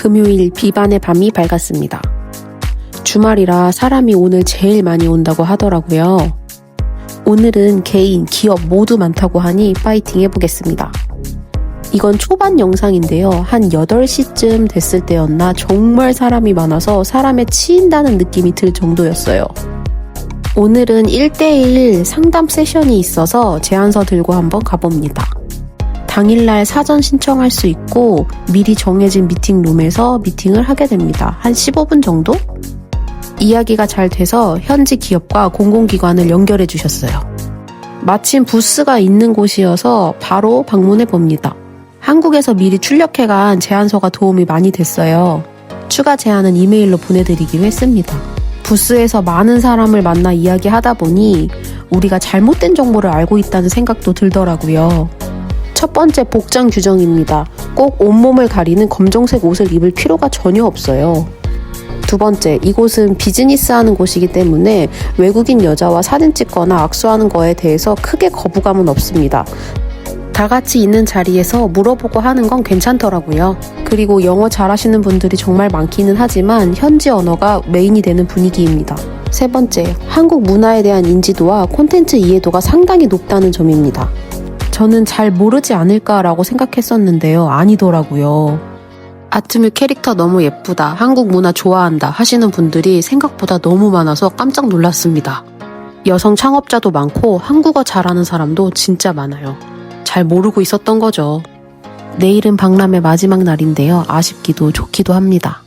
금요일 비반의 밤이 밝았습니다. 주말이라 사람이 오늘 제일 많이 온다고 하더라고요. 오늘은 개인, 기업 모두 많다고 하니 파이팅 해보겠습니다. 이건 초반 영상인데요. 한 8시쯤 됐을 때였나 정말 사람이 많아서 사람에 치인다는 느낌이 들 정도였어요. 오늘은 1대1 상담 세션이 있어서 제안서 들고 한번 가봅니다. 당일날 사전 신청할 수 있고 미리 정해진 미팅룸에서 미팅을 하게 됩니다. 한 15분 정도? 이야기가 잘 돼서 현지 기업과 공공기관을 연결해 주셨어요. 마침 부스가 있는 곳이어서 바로 방문해 봅니다. 한국에서 미리 출력해 간 제안서가 도움이 많이 됐어요. 추가 제안은 이메일로 보내드리기로 했습니다. 부스에서 많은 사람을 만나 이야기하다 보니 우리가 잘못된 정보를 알고 있다는 생각도 들더라고요. 첫 번째 복장 규정입니다. 꼭 온몸을 가리는 검정색 옷을 입을 필요가 전혀 없어요. 두 번째, 이곳은 비즈니스 하는 곳이기 때문에 외국인 여자와 사진 찍거나 악수하는 거에 대해서 크게 거부감은 없습니다. 다 같이 있는 자리에서 물어보고 하는 건 괜찮더라고요. 그리고 영어 잘하시는 분들이 정말 많기는 하지만 현지 언어가 메인이 되는 분위기입니다. 세 번째, 한국 문화에 대한 인지도와 콘텐츠 이해도가 상당히 높다는 점입니다. 저는 잘 모르지 않을까라고 생각했었는데요. 아니더라고요. 아트뮤 캐릭터 너무 예쁘다. 한국 문화 좋아한다. 하시는 분들이 생각보다 너무 많아서 깜짝 놀랐습니다. 여성 창업자도 많고 한국어 잘하는 사람도 진짜 많아요. 잘 모르고 있었던 거죠. 내일은 박람회 마지막 날인데요. 아쉽기도 좋기도 합니다.